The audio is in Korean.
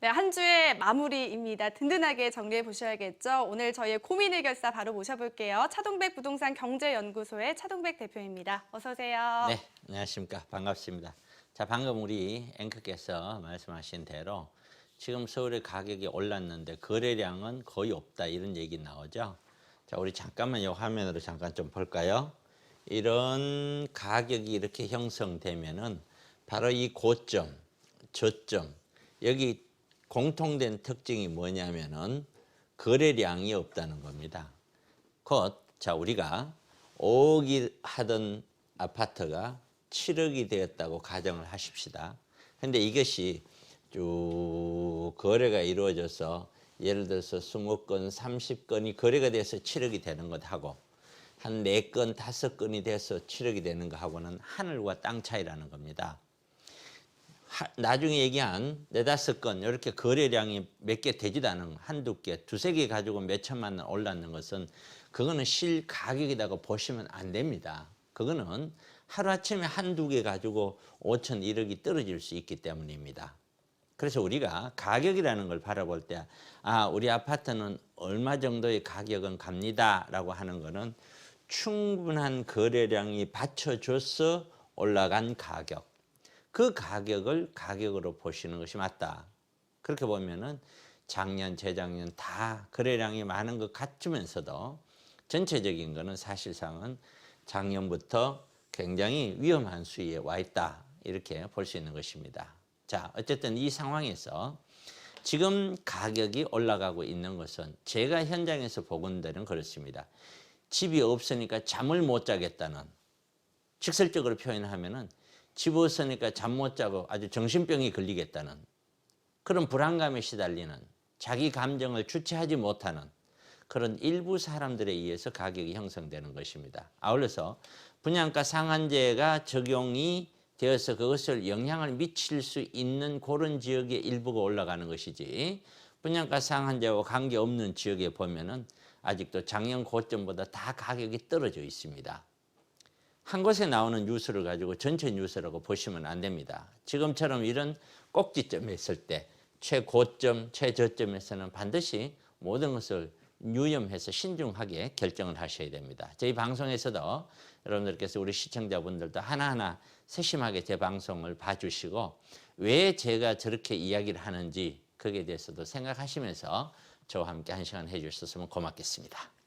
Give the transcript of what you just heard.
네, 한 주의 마무리입니다. 든든하게 정리해 보셔야겠죠. 오늘 저희의 고민 해결사 바로 모셔볼게요. 차동백 부동산 경제연구소의 차동백 대표입니다. 어서 오세요. 네, 안녕하십니까. 반갑습니다. 자, 방금 우리 앵커께서 말씀하신 대로 지금 서울의 가격이 올랐는데 거래량은 거의 없다 이런 얘기 나오죠. 자, 우리 잠깐만 이 화면으로 잠깐 좀 볼까요? 이런 가격이 이렇게 형성되면은 바로 이 고점, 저점 여기 공통된 특징이 뭐냐면은 거래량이 없다는 겁니다. 곧, 자, 우리가 5억이 하던 아파트가 7억이 되었다고 가정을 하십시다. 근데 이것이 쭉 거래가 이루어져서 예를 들어서 20건, 30건이 거래가 돼서 7억이 되는 것하고 한 4건, 5건이 돼서 7억이 되는 것하고는 하늘과 땅 차이라는 겁니다. 하- 나중에 얘기한 네다섯 건 이렇게 거래량이 몇 개 되지도 않은 한두 개, 두세 개 가지고 몇 천만 원 올랐는 것은 그거는 실 가격이라고 보시면 안 됩니다. 그거는 하루아침에 한두 개 가지고 5천, 1억이 떨어질 수 있기 때문입니다. 그래서 우리가 가격이라는 걸 바라볼 때, 아, 우리 아파트는 얼마 정도의 가격은 갑니다 라고 하는 거는 충분한 거래량이 받쳐줘서 올라간 가격. 그 가격을 가격으로 보시는 것이 맞다. 그렇게 보면은 작년, 재작년 다 거래량이 많은 것 같으면서도 전체적인 거는 사실상은 작년부터 굉장히 위험한 수위에 와 있다. 이렇게 볼 수 있는 것입니다. 자, 어쨌든 이 상황에서 지금 가격이 올라가고 있는 것은 제가 현장에서 보건대는 그렇습니다. 집이 없으니까 잠을 못 자겠다는 직설적으로 표현하면은 집 없으니까 잠 못 자고 아주 정신병이 걸리겠다는 그런 불안감에 시달리는 자기 감정을 주체하지 못하는 그런 일부 사람들에 의해서 가격이 형성되는 것입니다. 아울러서 분양가 상한제가 적용이 되어서 그것을 영향을 미칠 수 있는 그런 지역의 일부가 올라가는 것이지 분양가 상한제와 관계없는 지역에 보면은 아직도 작년 고점보다 다 가격이 떨어져 있습니다. 한 곳에 나오는 뉴스를 가지고 전체 뉴스라고 보시면 안 됩니다. 지금처럼 이런 꼭지점에 있을 때 최고점, 최저점에서는 반드시 모든 것을 유념해서 신중하게 결정을 하셔야 됩니다. 저희 방송에서도 여러분들께서 우리 시청자분들도 하나하나 세심하게 제 방송을 봐주시고 왜 제가 저렇게 이야기를 하는지 거기에 대해서도 생각하시면서 저와 함께 한 시간 해주셨으면 고맙겠습니다.